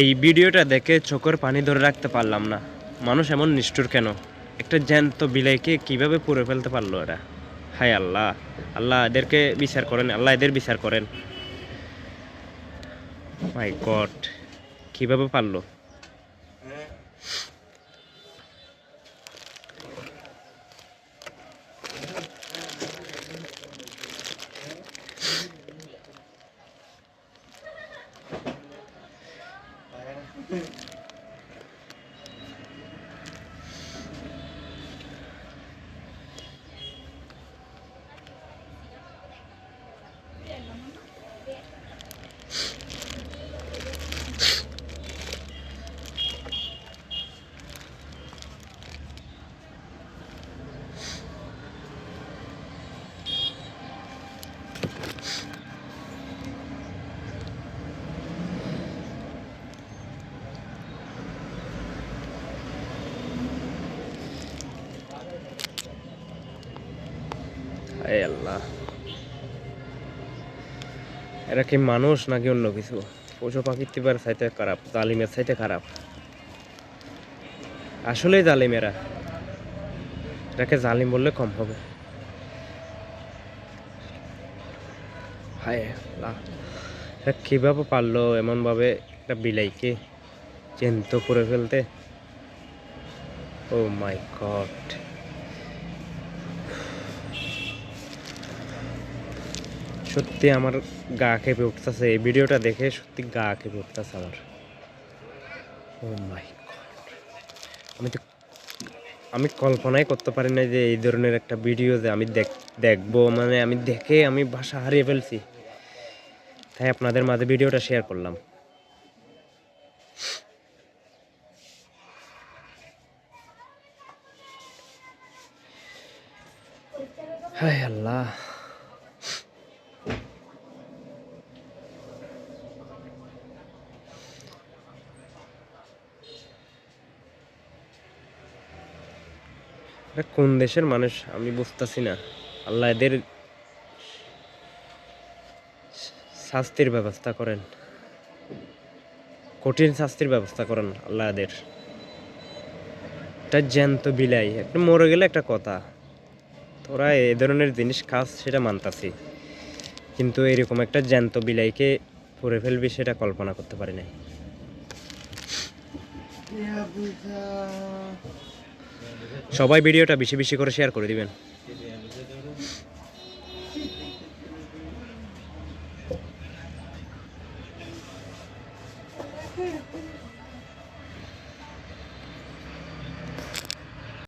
এই ভিডিওটা দেখে চোখের পানি ধরে রাখতে পারলাম না। মানুষ এমন নিষ্ঠুর কেন? একটা জ্যান্ত বিলাইকে কীভাবে পুড়ে ফেলতে পারল এরা? হায় আল্লাহ আল্লাহ এদেরকে বিচার করেন, আল্লাহ এদের বিচার করেন। মাই গড কীভাবে পারল? 응. আল্লাহ এরা কি মানুষ নাকি অন্য কিছু? পশু পাখির তিবার চাইতে খারাপ, জালিমের চাইতে খারাপ। আসলেই জালিম এরা। এটাকে জালিম বললে কম হবে। হায় আল্লাহ। এরা কীভাবে পারল এমনভাবে একটা বিলাইকে চিন্ত করে ফেলতে? ও মাই গড সত্যি আমার গা খেপে উঠতেছে। এই ভিডিওটা দেখে সত্যি গা কেঁপে উঠতেছে আমার। মাই আমি তো, আমি কল্পনাই করতে পারি না যে এই ধরনের একটা ভিডিও যে আমি দেখ, দেখব। মানে আমি দেখে আমি ভাষা হারিয়ে ফেলছি। তাই আপনাদের মাঝে ভিডিওটা শেয়ার করলাম। হায় আল্লাহ। এটা কোন দেশের মানুষ আমি বুঝতেছি না। আল্লাহ এদের শাস্তির ব্যবস্থা করেন। কঠিন শাস্তির ব্যবস্থা করেন আল্লাহ এদের। এটা জ্যান্ত বিলাই। একটা মরে গেলে একটা কথা। তোরা এ ধরনের জিনিস খাস সেটা মানতাছি। কিন্তু এরকম একটা জ্যান্ত বিলাইকে পরে ফেলবি সেটা কল্পনা করতে পারি নাই। সবাই ভিডিওটা বেশি বেশি করে শেয়ার করে দিবেন।